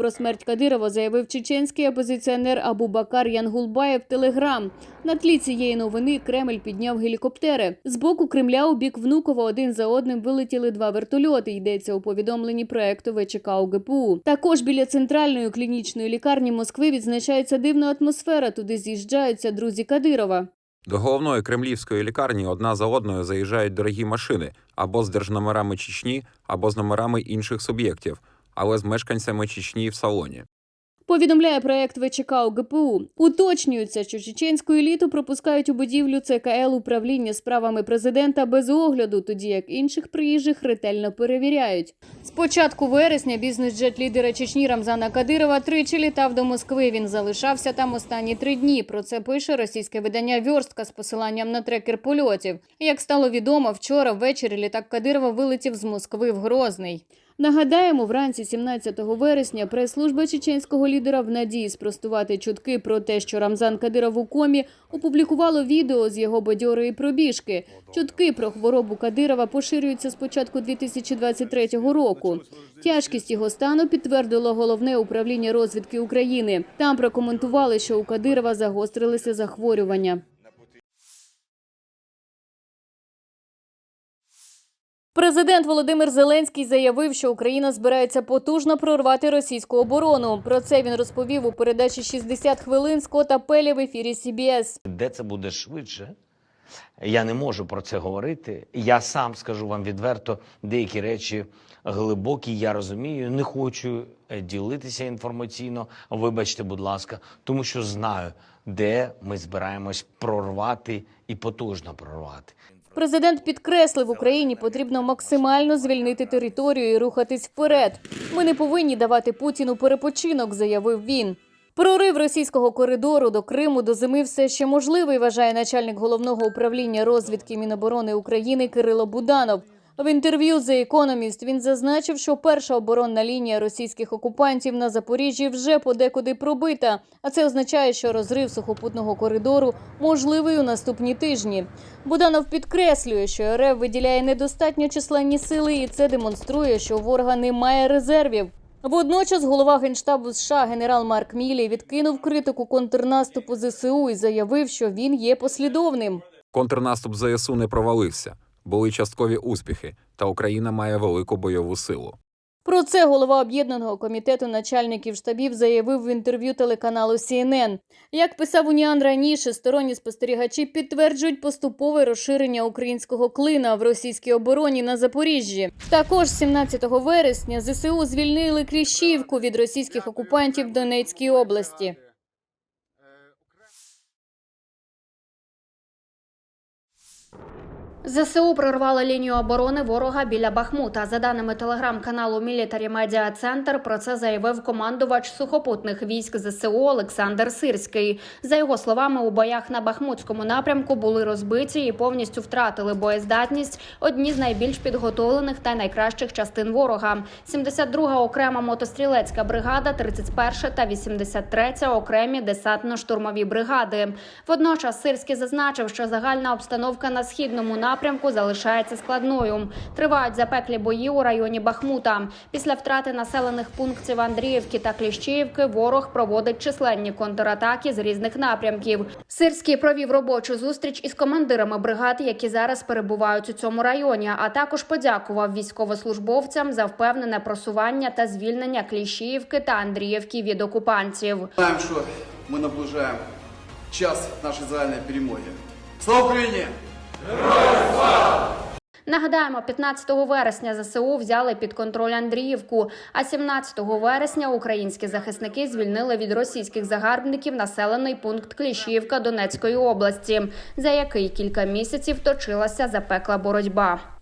про смерть Кадирова заявив чеченський опозиціонер Абу-Бакар Янгулбаєв Телеграм. На тлі цієї новини Кремль підняв гелікоптери. З боку Кремля у бік Внукова один за одним вилетіли два вертольоти. Йдеться у повідомленні проекту ВЧК УГПУ. Також біля центральної клінічної лікарні Москви відзначається дивна атмосфера. Туди з'їжджаються друзі Кадирова. До головної кремлівської лікарні одна за одною заїжджають дорогі машини або з держномерами Чечні, або з номерами інших суб'єктів, але з мешканцями Чечні в салоні. Повідомляє проект ВЧК УГПУ. Уточнюється, що чеченську еліту пропускають у будівлю ЦКЛ управління справами президента без огляду, тоді як інших приїжджих ретельно перевіряють. З початку вересня бізнес-джет лідера Чечні Рамзана Кадирова тричі літав до Москви. Він залишався там останні три дні. Про це пише російське видання Вьорстка з посиланням на трекер польотів. Як стало відомо, вчора ввечері літак Кадирова вилетів з Москви в Грозний. Нагадаємо, вранці 17 вересня прес-служба чеченського лідера в надії спростувати чутки про те, що Рамзан Кадиров у комі, опублікувало відео з його бадьорої пробіжки. Чутки про хворобу Кадирова поширюються з початку 2023 року. Тяжкість його стану підтвердило головне управління розвідки України. Там прокоментували, що у Кадирова загострилися захворювання. Президент Володимир Зеленський заявив, що Україна збирається потужно прорвати російську оборону. Про це він розповів у передачі «60 хвилин Скотта Пелі в ефірі CBS. Де це буде швидше? Я не можу про це говорити. Я сам скажу вам відверто, деякі речі глибокі, я розумію, не хочу е, ділитися інформаційно. Вибачте, будь ласка, тому що знаю, де ми збираємось прорвати і потужно прорвати. Президент підкреслив, Україні потрібно максимально звільнити територію і рухатись вперед. Ми не повинні давати Путіну перепочинок, заявив він. Прорив російського коридору до Криму до зими все ще можливий, вважає начальник головного управління розвідки Міноборони України Кирило Буданов. В інтерв'ю The Economist він зазначив, що перша оборонна лінія російських окупантів на Запоріжжі вже подекуди пробита, а це означає, що розрив сухопутного коридору можливий у наступні тижні. Буданов підкреслює, що РФ виділяє недостатньо численні сили, і це демонструє, що ворога немає резервів. Водночас голова генштабу США генерал Марк Мілі відкинув критику контрнаступу ЗСУ і заявив, що він є послідовним. Контрнаступ ЗСУ не провалився, були часткові успіхи, та Україна має велику бойову силу. Про це голова об'єднаного комітету начальників штабів заявив в інтерв'ю телеканалу CNN. Як писав Уніан раніше, сторонні спостерігачі підтверджують поступове розширення українського клина в російській обороні на Запоріжжі. Також 17 вересня ЗСУ звільнили Кліщівку від російських окупантів в Донецькій області. ЗСУ прорвали лінію оборони ворога біля Бахмута. За даними телеграм-каналу Military Media Center, про це заявив командувач сухопутних військ ЗСУ Олександр Сирський. За його словами, у боях на Бахмутському напрямку були розбиті і повністю втратили боєздатність одні з найбільш підготовлених та найкращих частин ворога. 72-га окрема мотострілецька бригада, 31 та 83 окремі десантно-штурмові бригади. Водночас Сирський зазначив, що загальна обстановка на східному напрямку залишається складною. Тривають запеклі бої у районі Бахмута. Після втрати населених пунктів Андріївки та Кліщіївки ворог проводить численні контратаки з різних напрямків. Сирський провів робочу зустріч із командирами бригад, які зараз перебувають у цьому районі. А також подякував військовослужбовцям за впевнене просування та звільнення Кліщіївки та Андріївки від окупантів. Знаємо, що ми наближаємо час нашої загальної перемоги. Слава Україні! Нагадаємо, 15 вересня ЗСУ взяли під контроль Андріївку, а 17 вересня українські захисники звільнили від російських загарбників населений пункт Кліщівка Донецької області, за який кілька місяців точилася запекла боротьба.